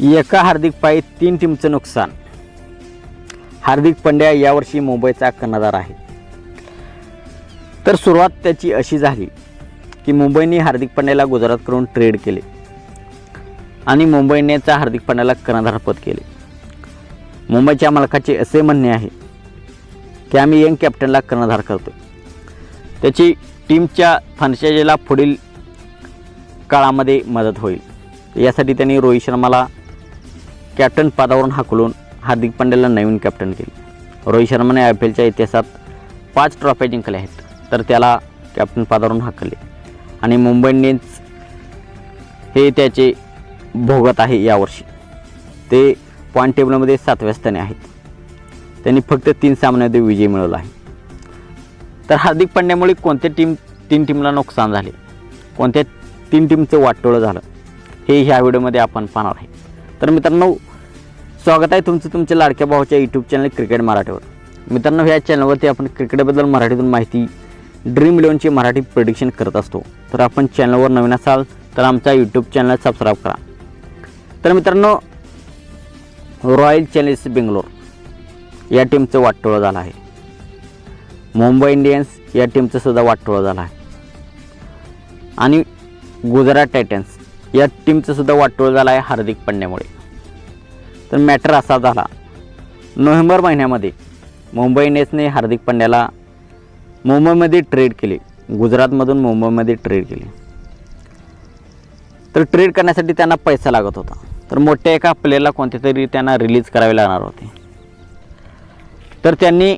एका हार्दिक पायी तीन टीमचं नुकसान. हार्दिक पंड्या यावर्षी मुंबईचा कर्णधार आहे. तर सुरुवात त्याची अशी झाली की मुंबईने हार्दिक पंड्याला गुजरातकडून ट्रेड केले. आणि मुंबईनेचा हार्दिक पंड्याला कर्णधारपद केले. मुंबईच्या मालकाचे असे म्हणणे आहे की आम्ही यंग कॅप्टनला कर्णधार करतो त्याची टीमच्या फ्रँचायजीला पुढील काळामध्ये मदत होईल. यासाठी त्यांनी रोहित शर्माला कॅप्टन पदावरून हाकलून हार्दिक पांड्याला नवीन कॅप्टन केले. रोहित शर्माने आय पी एलच्या इतिहासात पाच ट्रॉफ्या जिंकल्या आहेत तर त्याला कॅप्टन पदावरून हाकलले. आणि मुंबई इंडियन्स हे त्याचे भोगत आहे यावर्षी. ते पॉईंट टेबलमध्ये सातव्या स्थानी आहेत. त्यांनी फक्त तीन सामन्यामध्ये विजय मिळवला आहे. तर हार्दिक पांड्यामुळे कोणत्या टीम तीन टीमला नुकसान झाले? कोणत्या तीन टीमचं वाटोळं झालं? हे ह्या व्हिडिओमध्ये आपण पाहणार आहे. तर मित्रांनो स्वागत आहे तुमचं तुमच्या लाडक्या भावाच्या यूट्यूब चॅनल क्रिकेट मराठीवर. मित्रांनो ह्या चॅनलवरती आपण क्रिकेटबद्दल मराठीतून माहिती ड्रीम इलेवनची मराठी प्रिडिक्शन करत असतो. तर आपण चॅनलवर नवीन असाल तर आमचा यूट्यूब चॅनल सबस्क्राईब करा. तर मित्रांनो रॉयल चॅलेंजर्स बेंगलोर या टीमचं वाटोळं झालं आहे. मुंबई इंडियन्स या टीमचं सुद्धा वाटोळं झालं आहे. आणि गुजरात टायटन्स या टीमचं सुद्धा वाटोळ झाला आहे हार्दिक पंड्यामुळे. तर मॅटर असा झाला. नोव्हेंबर महिन्यामध्ये मुंबई इंडियन्सने हार्दिक पंड्याला मुंबईमध्ये ट्रेड केली. गुजरातमधून मुंबईमध्ये ट्रेड केली. तर ट्रेड करण्यासाठी त्यांना पैसा लागत होता. तर मोठ्या एका प्लेअरला कोणत्या तरी त्यांना रिलीज करावे लागणार होते. तर त्यांनी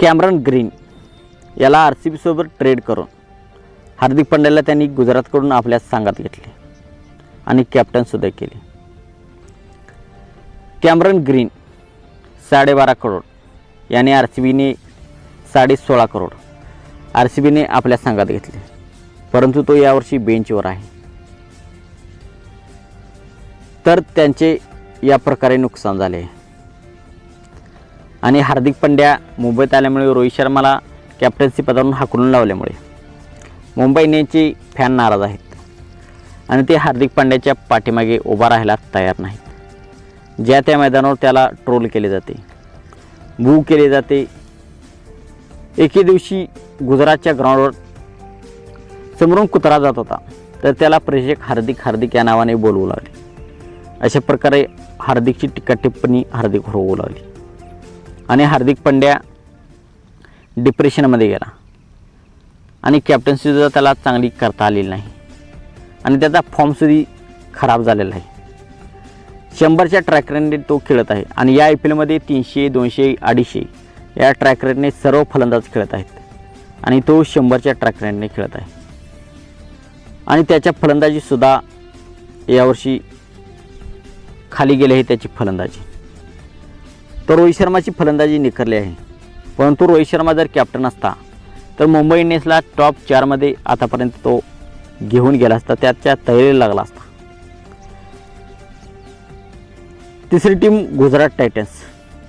कॅमरन ग्रीन याला आर सी बीसोबत ट्रेड करून हार्दिक पंड्याला त्यांनी गुजरातकडून आपल्या सांगात घेतले. आणि कॅप्टनसुद्धा केले. कॅमरन ग्रीन साडेबारा करोड. याने आर सी बीने साडे सोळा करोड. आर सी बीने आपल्या संघात घेतले. परंतु तो यावर्षी बेंचवर आहे. तर त्यांचे या प्रकारे नुकसान झाले. आहे आणि हार्दिक पंड्या मुंबईत आल्यामुळे रोहित शर्माला कॅप्टन्सी पदावरून हाकलून लावल्यामुळे मुंबई इंडियन्सचे फॅन नाराज आहेत. आणि ते हार्दिक पांड्याच्या पाठीमागे उभा राहायला तयार नाहीत. ज्या त्या मैदानावर त्याला ट्रोल केले जाते बू केले जाते एके दिवशी गुजरातच्या ग्राउंडवर समोरून कुत्रा जात होता तर त्याला प्रेक्षक हार्दिक हार्दिक या नावाने बोलवू लागले. अशा प्रकारे हार्दिकची टीका टिप्पणी हार्दिक होऊ लागली. आणि हार्दिक पंड्या डिप्रेशनमध्ये गेला. आणि कॅप्टन्सीसुद्धा त्याला चांगली करता आलेली नाही. आणि त्याचा फॉर्मसुद्धा खराब झालेला आहे. शंभरच्या ट्रॅक रेटने तो खेळत आहे आणि या आय पी एलमध्ये तीनशे दोनशे अडीचशे या ट्रॅक रेटने सर्व फलंदाज खेळत आहेत. आणि तो शंभरच्या ट्रॅक रेटने खेळत आहे. आणि त्याच्या फलंदाजीसुद्धा यावर्षी खाली गेले आहे त्याची फलंदाजी. तर रोहित शर्माची फलंदाजी निखरली आहे. परंतु रोहित शर्मा जर कॅप्टन असता तर मुंबई इंडियन्सला टॉप चारमध्ये आतापर्यंत तो घेऊन गेला असता त्याच्या तयारीला लागला असता. तिसरी टीम गुजरात टायटन्स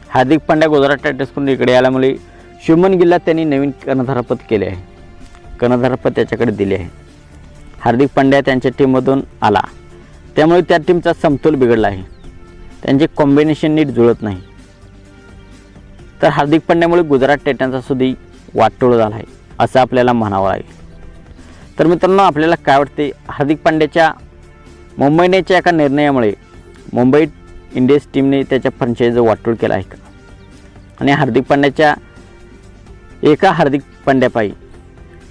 हार्दिक पांड्या गुजरात टायटन्सकडून इकडे आल्यामुळे शुभमन गिलला त्यांनी नवीन कर्णधारपद केले आहे. कर्णधारपद त्याच्याकडे दिले आहे. हार्दिक पांड्या त्यांच्या टीममधून आला. त्यामुळे त्या टीमचा समतोल बिघडला आहे. त्यांचे कॉम्बिनेशन नीट जुळत नाही. तर हार्दिक पांड्यामुळे गुजरात टायटन्सचा सुद्धा वाटोळ झाला आहे असं आपल्याला म्हणावं लागेल. तर मित्रांनो आपल्याला काय वाटते? हार्दिक पांड्याच्या मुंबईनेच्या एका निर्णयामुळे मुंबई इंडियन्स टीमने त्याच्या फ्रँचाईज वाटोळ केला आहे का? आणि हार्दिक पांड्याच्या एका हार्दिक पांड्यापायी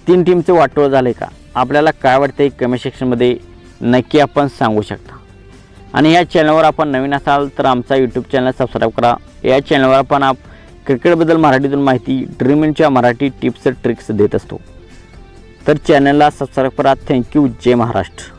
तीन टीमचं वाटोळ झालं आहे का? आपल्याला काय वाटतं कमेंट सेक्शनमध्ये नक्की आपण सांगू शकता. आणि या चॅनलवर आपण नवीन असाल तर आमचा यूट्यूब चॅनल सबस्क्राईब करा. या चॅनलवर आपण आप क्रिकेटबद्दल मराठीतून माहिती ड्रीमिनच्या मराठी टिप्स ट्रिक्स देत असतो. तर चॅनलला सबस्क्राईब करा. थँक्यू जय महाराष्ट्र.